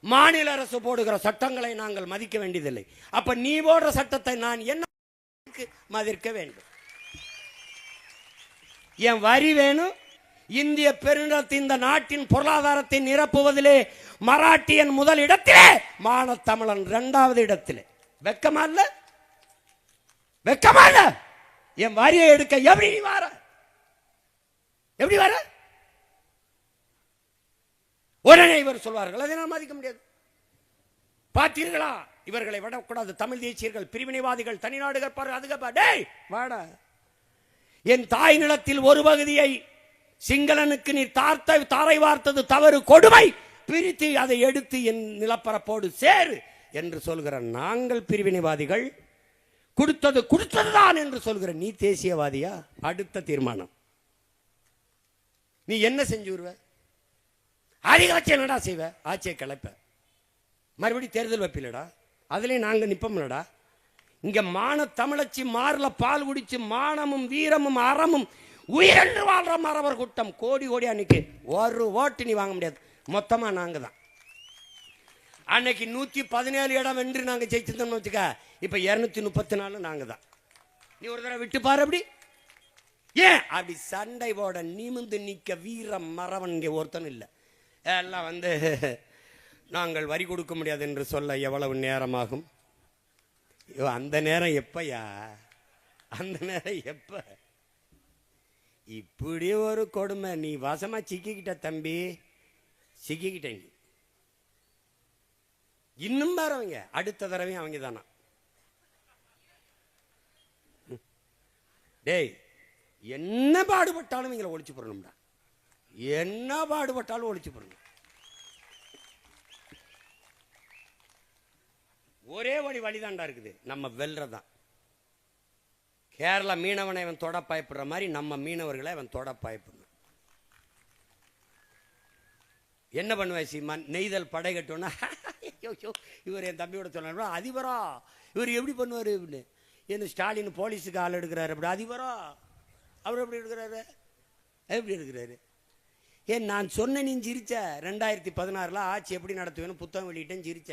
மாநில அரசு போடுகிற சட்டங்களை நாங்கள் மதிக்க வேண்டியதில்லை. அப்ப நீ போடுற சட்டத்தை நான் என்ன மதிக்க வேண்டும்? என் வரி வேணும். இந்திய பெருநிலத்தின் இந்த நாட்டின் பொருளாதாரத்தை நிரப்புவதிலே மராட்டியன் முதல் இடத்திலே மானத்தமிழன் இரண்டாவது இடத்திலே. வெக்கமா இல்ல? வெக்கமா இல்ல? என் வரியை எடுக்க எப்படி நீ வார? எப்படி வர? உடனே இவர் சொல்வார்கள். அதை நான் மதிக்க முடியாது. பார்த்தீர்களா? இவர்களை விடக்கூடாது. தமிழ் தேசியர்கள் பிரிவினைவாதிகள் தனிநாடு கற்பார்கள் அதுக்கு டேய் வாடா. என் தாய் நிலத்தில் ஒரு பகுதியை சிங்களனுக்கு நீ தார்த்த தாரை வார்த்தது தவறு கொடுமை. பிரித்து அதை எடுத்து என் நிலப்பரப்போடு சேரு என்று சொல்கிற நாங்கள் பிரிவினைவாதிகள் கொடுத்தது கொடுத்ததுதான் என்று சொல்கிற நீ தேசியவாதியா? அடுத்த தீர்மானம். நீ என்ன செஞ்சு வருவ அதிகபட்சம் என்னடா செய்வ? ஆட்சியை கலைப்ப மறுபடியும் தேர்தல் வைப்பில்லடா? அதுலேயும் நாங்கள் நிற்போம்லடா இங்கே மான தமிழச்சி மாறில் பால் குடிச்சு மானமும் வீரமும் அறமும் உயிரென்று வாழ்ற மறவர் கூட்டம் கோடி கோடி அன்னைக்கு ஒரு ஓட்டு நீ வாங்க முடியாது. மொத்தமாக நாங்கள் தான் அன்னைக்கு நூற்றி பதினேழு இடம் வென்று நாங்கள் ஜெயிச்சிருந்தோம்னு வச்சுக்க இப்போ இரநூத்தி முப்பத்தி நாலு நாங்கள் தான் நீ ஒரு தடவை விட்டு பாரு அப்படி. ஏன்? அப்படி சண்டை போட நிமிந்து நிற்க வீர மறவன் இங்கே ஒருத்தனும் இல்லை. எல்லாம் வந்து நாங்கள் வரி கொடுக்க முடியாது என்று சொல்ல எவ்வளவு நேரமாகும்? ஐயோ, அந்த நேரம் எப்பயா? அந்த நேரம் எப்ப? இப்படி ஒரு கொடுமை. நீ வசமா சிக்கிக்கிட்ட தம்பி. சிக்கிக்கிட்ட நீ. இன்னும் வரவங்க அடுத்த தடவையும் அவங்க தானா. டேய் என்ன பாடுபட்டாலும் இவங்களை ஒழிச்சு போடணும்டா. என்ன பாடுபட்டாலும் ஒழிச்சு போடுங்க. ஒரே வழி வழிதாண்டா இருக்குது. நம்ம வெல்றதான். கேரளா மீனவனை இவன் தொட பயப்படுற மாதிரி நம்ம மீனவர்களை அவன் தொட பயப்படணும். என்ன பண்ணுவேன் சீமான்? நெய்தல் படை கட்டோன்னா இவர் என் தம்பியோட சொன்னார் அதிபரா? இவர் எப்படி பண்ணுவார்? இப்படின்னு என்ன ஸ்டாலின் போலீஸுக்கு ஆள் எடுக்கிறாரு அப்படி அதிபரா? அவர் எப்படி எடுக்கிறாரு? எப்படி எடுக்கிறாரு? ஏன் நான் சொன்ன நீ சிரிச்ச. ரெண்டாயிரத்தி பதினாறில் ஆட்சி எப்படி நடத்துவேன்னு புத்தகம் வெளியிட்டேன் சிரிச்ச.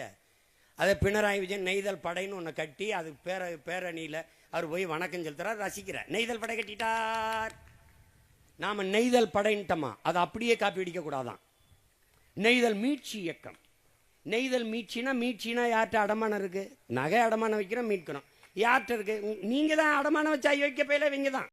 அதை பினராயி விஜயன் நெய்தல் படைன்னு ஒன்று கட்டி அது பேர பேரணியில் அவர் போய் வணக்கம் செலுத்துறார் ரசிக்கிறார். நெய்தல் படை கட்டிட்டார். நாம் நெய்தல் படைன்ட்டோமா? அதை அப்படியே காப்பி அடிக்க கூடாதான். நெய்தல் மீட்சி இயக்கம். நெய்தல் மீட்சினா மீட்சினா யார்கிட்ட அடமானம் இருக்குது நகை அடமானம் வைக்கிறோம் மீட்கிறோம். யார்கிட்ட இருக்கு? நீங்கள் தான் அடமானம் வச்சா வைக்க போயில இவங்க தான்.